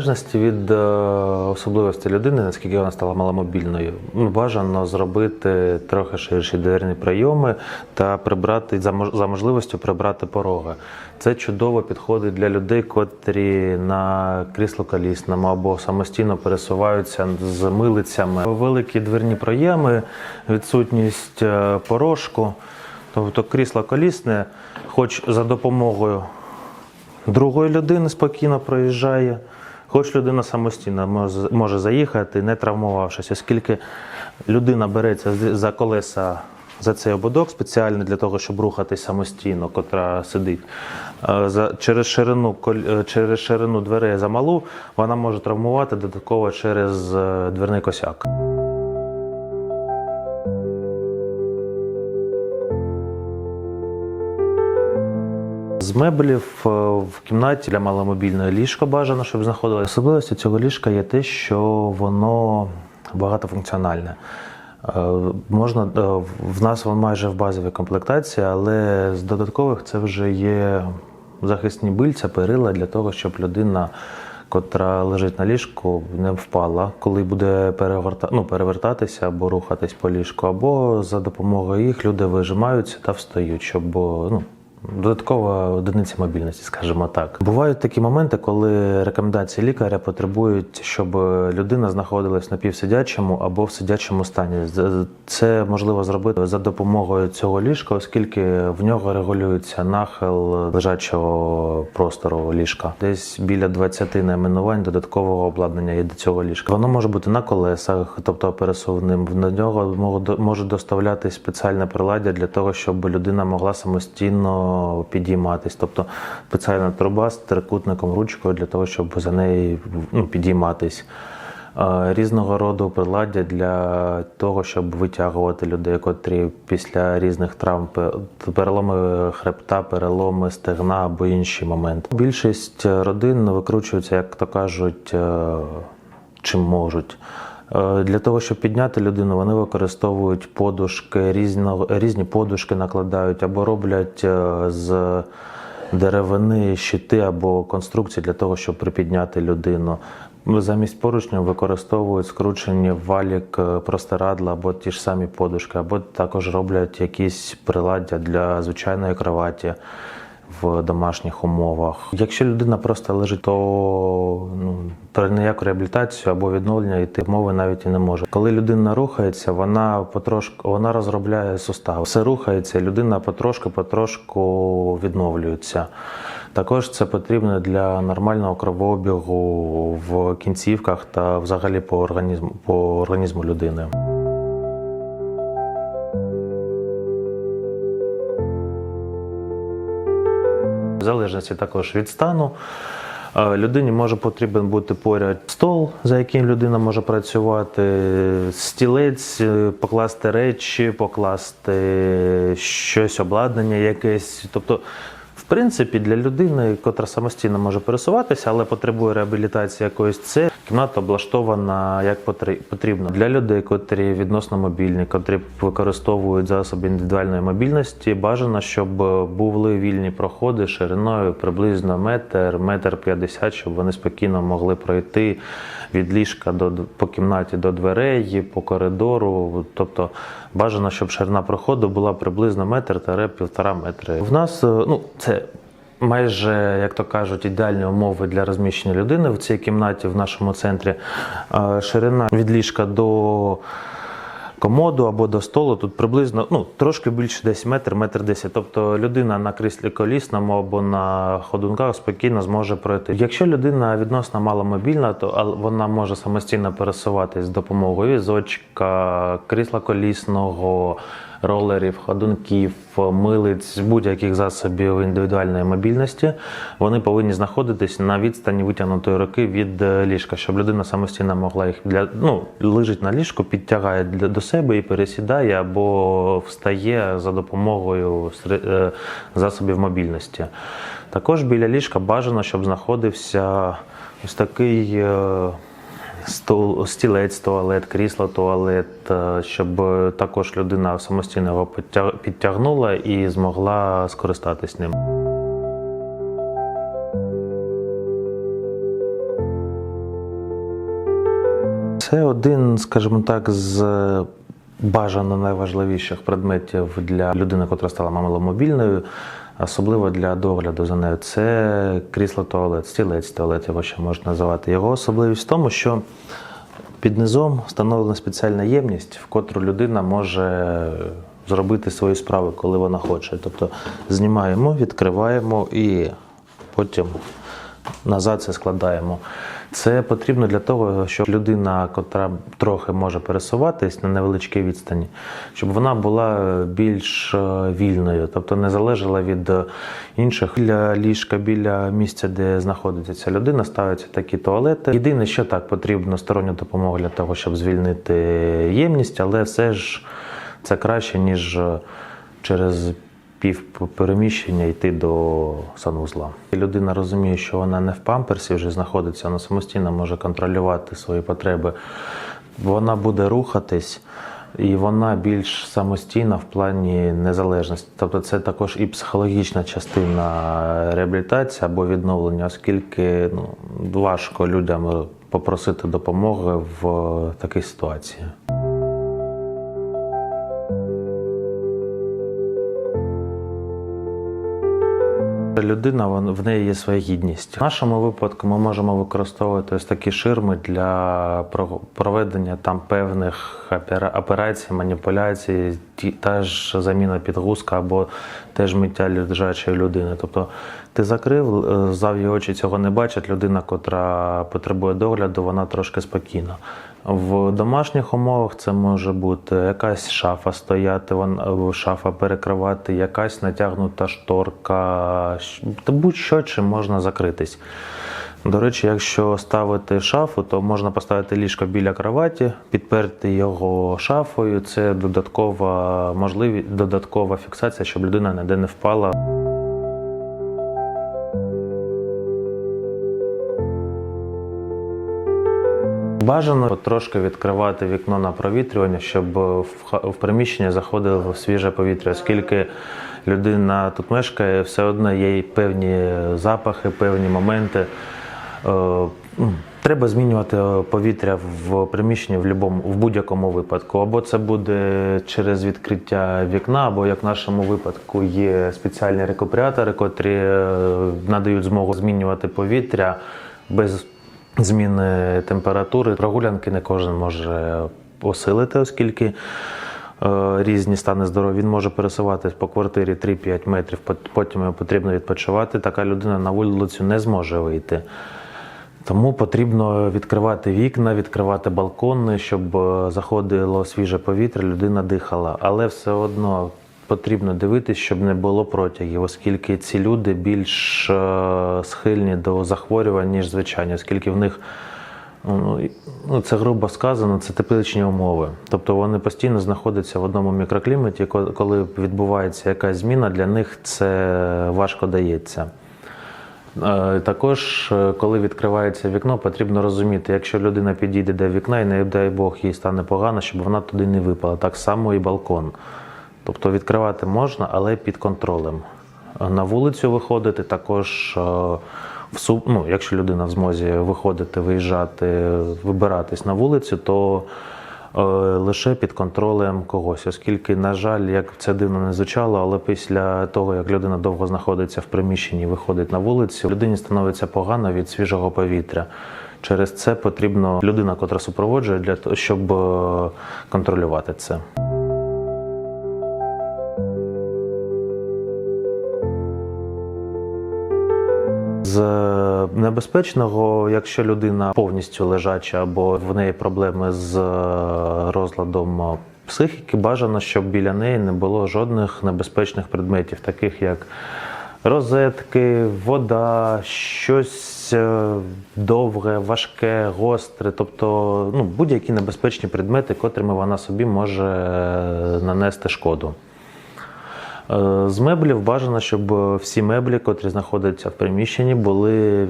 залежності від е, особливості людини, наскільки вона стала маломобільною, ну, бажано зробити трохи ширші дверні прийоми та прибрати за можливістю прибрати пороги. Це чудово підходить для людей, котрі на крісло колісному або самостійно пересуваються з милицями. Великі дверні проєми, відсутність е, порожку, тобто крісло колісне, хоч за допомогою другої людини спокійно проїжджає. Хоч людина самостійно може, заїхати, не травмувавшись, оскільки людина береться за колеса за цей ободок спеціально для того, щоб рухатись самостійно, котра сидить. Е, через, ширину, е, через ширину дверей замалу вона може травмувати додатково через е, дверний косяк. З меблів е, в кімнаті для маломобільної ліжко бажано, щоб знаходилося. Особливістю цього ліжка є те, що воно багатофункціональне. Е, Можна е, в нас воно майже в базовій комплектації, але з додаткових це вже є захисні бильця, перила для того, щоб людина, котра лежить на ліжку, не впала, коли буде переверта... ну, перевертатися або рухатись по ліжку, або за допомогою їх люди вижимаються та встають, щоб ну, Додаткова одиниця мобільності, скажімо так. Бувають такі моменти, коли рекомендації лікаря потребують, щоб людина знаходилась на півсидячому або в сидячому стані. Це можливо зробити за допомогою цього ліжка, оскільки в нього регулюється нахил лежачого простору ліжка. Десь біля 20 найменувань додаткового обладнання є до цього ліжка. Воно може бути на колесах, тобто пересувним. На нього мо- може доставляти спеціальне приладдя для того, щоб людина могла самостійно підійматись. Тобто спеціальна труба з трикутником ручкою для того, щоб за неї ну, підійматись. Е, Різного роду приладдя для того, щоб витягувати людей, котрі після різних травм, переломи хребта, переломи стегна або інші моменти. Більшість родин викручуються, як то кажуть, е, чим можуть. Е, Для того, щоб підняти людину, вони використовують подушки, різно, різні подушки накладають або роблять е, з деревини щити або конструкції для того, щоб припідняти людину. Замість поручнів використовують скручені валік е, простирадла або ті ж самі подушки, або також роблять якісь приладдя для звичайної кроваті в домашніх умовах. Якщо людина просто лежить, то ну, про ніяку реабілітацію або відновлення йти мови навіть і не може. Коли людина рухається, вона потрошку вона розробляє сустав. Все рухається, людина потрошку потрошку відновлюється. Також це потрібно для нормального кровообігу в кінцівках та взагалі по організму по організму людини. Залежності також від стану. е, Людині може потрібен бути поряд стол, за яким людина може працювати, стілець, е, покласти речі, покласти щось, обладнання якесь. Тобто, в принципі, для людини, котра самостійно може пересуватися, але потребує реабілітації якоїсь, це кімната облаштована як потрібно. Для людей, котрі відносно мобільні, котрі використовують засоби індивідуальної мобільності, бажано, щоб були вільні проходи шириною приблизно метр, метр п'ятдесят, щоб вони спокійно могли пройти від ліжка до по кімнаті до дверей, по коридору. Тобто бажано, щоб ширина проходу була приблизно метр та півтора метри. В нас е, ну це. Майже, як то кажуть, ідеальні умови для розміщення людини в цій кімнаті в нашому центрі. Е, Ширина від ліжка до комоду або до столу тут приблизно ну, трошки більше десь метр, метр десять. Тобто людина на кріслі колісному або на ходунках спокійно зможе пройти. Якщо людина відносно маломобільна, то вона може самостійно пересуватись з допомогою візочка, крісла колісного. Ролерів, ходунків, милиць, будь-яких засобів індивідуальної мобільності, вони повинні знаходитись на відстані витягнутої руки від е, ліжка, щоб людина самостійно могла їх для ну лежить на ліжку, підтягає до себе і пересідає або встає за допомогою е, засобів мобільності. Також біля ліжка бажано, щоб знаходився ось такий стол, стілець, туалет, крісло, туалет, е, щоб також людина самостійно його підтягнула і змогла скористатись ним. Це один, скажімо так, з бажано найважливіших предметів для людини, яка стала маломобільною, особливо для догляду за нею. Це крісло туалет, стілець туалет, його ще можна називати. Його особливість в тому, що під низом встановлена спеціальна ємність, в котру людина може зробити свої справи, коли вона хоче. Тобто знімаємо, відкриваємо і потім назад це складаємо. Це потрібно для того, щоб людина, котра трохи може пересуватись на невеличкій відстані, щоб вона була більш е, вільною, тобто не залежала від е, інших. Біля ліжка, біля місця, де знаходиться ця людина, ставляться такі туалети. Єдине, що так потрібно сторонню допомогу для того, щоб звільнити ємність, але все ж це краще, ніж е, через пів переміщення йти до санвузла. Людина розуміє, що вона не в памперсі вже знаходиться, вона самостійно може контролювати свої потреби. Вона буде рухатись. І вона більш самостійна в плані незалежності. Тобто це також і психологічна частина реабілітації або відновлення, оскільки ну, важко людям попросити допомоги в такій ситуації. Людина в неї є своя гідність. В нашому випадку ми можемо використовувати ось такі ширми для проведення там певних операцій, маніпуляцій, та ж заміна підгузка або теж миття лежачої людини. Тобто ти закрив, е, зав'ї очі цього не бачать. Людина, котра потребує догляду, вона трошки спокійна. В домашніх умовах це може бути якась шафа стояти, вон- шафа перекривати, якась натягнута шторка, та будь-що чим можна закритись. До речі, якщо ставити шафу, то можна поставити ліжко біля кроваті, підперти його шафою. Це додаткова можливість, додаткова фіксація, щоб людина ніде не впала. Бажано трошки відкривати вікно на провітрювання, щоб в приміщення заходило свіже повітря, оскільки людина тут мешкає, все одно є певні запахи, певні моменти. Е, ну, Треба змінювати е, повітря в приміщенні в, в будь-якому випадку. Або це буде через відкриття вікна, або як в нашому випадку є спеціальні рекуператори, котрі е, надають змогу змінювати повітря без зміни температури. Прогулянки не кожен може осилити, оскільки е, різні стани здоров'я. Він може пересуватись по квартирі 3-5 метрів, пот- потім йому потрібно відпочивати. Така людина на вулицю не зможе вийти. Тому потрібно відкривати вікна, відкривати балкони, щоб е, заходило свіже повітря, людина дихала. Але все одно потрібно дивитись, щоб не було протягів, оскільки ці люди більш е, схильні до захворювань, ніж звичайні, оскільки в них ну, ну, це грубо сказано, це тепличні умови. Тобто вони постійно знаходяться в одному мікрокліматі. Коли відбувається якась зміна, для них це важко дається. Е, Також, е, коли відкривається вікно, потрібно розуміти, якщо людина підійде до вікна і не дай Бог їй стане погано, щоб вона туди не випала. Так само і балкон. Тобто відкривати можна, але під контролем. На вулицю виходити також, е, в су- ну, якщо людина в змозі виходити, виїжджати, вибиратись на вулицю, то е, лише під контролем когось, оскільки, на жаль, як це дивно не звучало, але після того, як людина довго знаходиться в приміщенні, виходить на вулицю, людині становиться погано від свіжого повітря. Через це потрібно людина, котра супроводжує, для того, щоб е, контролювати це. З е, небезпечного, якщо людина повністю лежача або в неї проблеми з е, розладом е, психіки, бажано, щоб біля неї не було жодних небезпечних предметів, таких як розетки, вода, щось довге, важке, гостре, тобто ну, будь-які небезпечні предмети, котрими вона собі може нанести шкоду. Е, З меблів бажано, щоб всі меблі, котрі знаходяться в приміщенні, були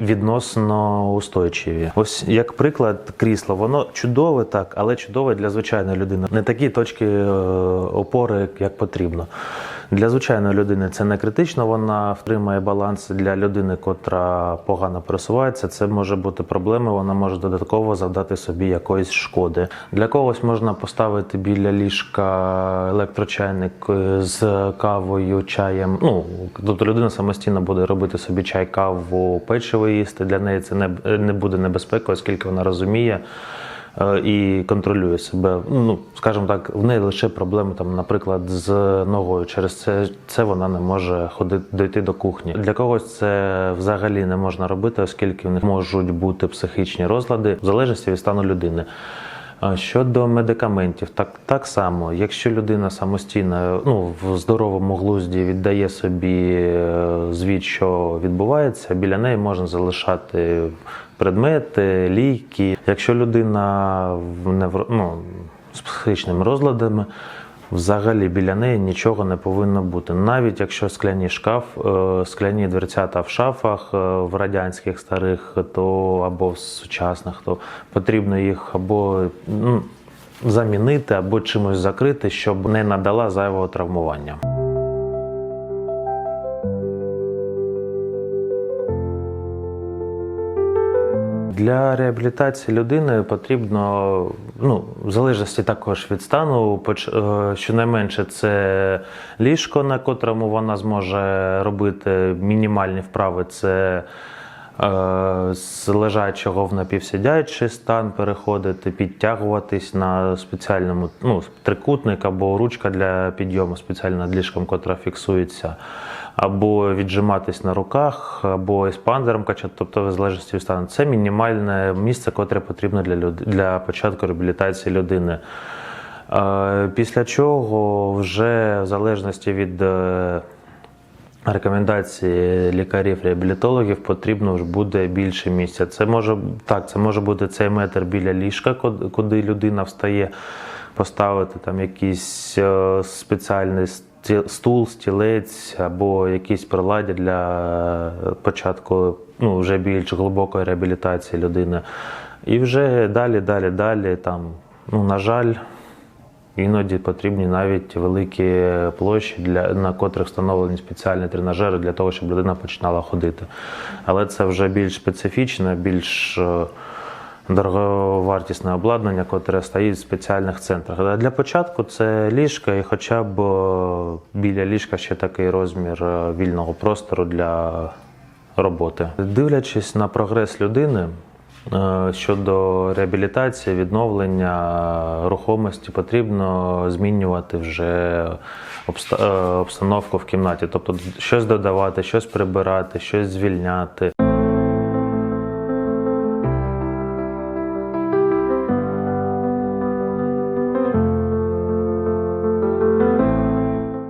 відносно устойчиві. Ось як приклад, крісло, воно чудове, так, але чудове для звичайної людини. Не такі точки е, опори, як потрібно. Для звичайної людини це не критично, вона втримає баланс. Для людини, котра погано пересувається, це може бути проблема, вона може додатково завдати собі якоїсь шкоди. Для когось можна поставити біля ліжка електрочайник е, з кавою, чаєм. Ну, тобто людина самостійно буде робити собі чай, каву, печиво їсти. Для неї це не, буде небезпекою, оскільки вона розуміє і контролює себе. Ну, скажімо так, в неї лише проблеми, там, наприклад, з ногою. Через це, це вона не може ходити дойти до кухні. Для когось це взагалі не можна робити, оскільки в них можуть бути психічні розлади в залежності від стану людини. Щодо медикаментів, так, так само, якщо людина самостійно ну, в здоровому глузді віддає собі е, звіт, що відбувається, біля неї можна залишати предмети, ліки. Якщо людина в ну, з психічними розладами, взагалі біля неї нічого не повинно бути. Навіть якщо скляні шкаф, е, скляні дверцята в шафах е, в радянських старих, то або в сучасних, то потрібно їх або ну, замінити, або чимось закрити, щоб не надала зайвого травмування. Для реабілітації людини потрібно, ну, в залежності також від стану, е, щонайменше це ліжко, на котрому вона зможе робити мінімальні вправи. Це з лежачого в напівсидячий стан переходити, підтягуватись на спеціальному ну, трикутник або ручка для підйому спеціально над ліжком, котра фіксується, або віджиматись на руках, або еспандером качати, тобто в залежності від стану. Це мінімальне місце, котре потрібно для, люд... для початку реабілітації людини. Е, Після чого вже в залежності від е, рекомендації лікарів-реабілітологів потрібно вже буде більше місця. Це може так, це може бути цей метр біля ліжка, куди- куди людина встає, поставити там якийсь е, спеціальний стул, стілець або якісь приладдя для початку ну, вже більш глибокої реабілітації людини. І вже далі, далі, далі там, ну, на жаль, Іноді потрібні навіть великі площі, для, на котрих встановлені спеціальні тренажери для того, щоб людина починала ходити. Але це вже більш специфічне, більш е, дороговартісне обладнання, котре стоїть в спеціальних центрах. Для початку це ліжко і хоча б е, біля ліжка ще такий розмір е, вільного простору для роботи. Дивлячись на прогрес людини, Щодо реабілітації, відновлення рухомості, потрібно змінювати вже е, обстановку в кімнаті, тобто щось додавати, щось прибирати, щось звільняти.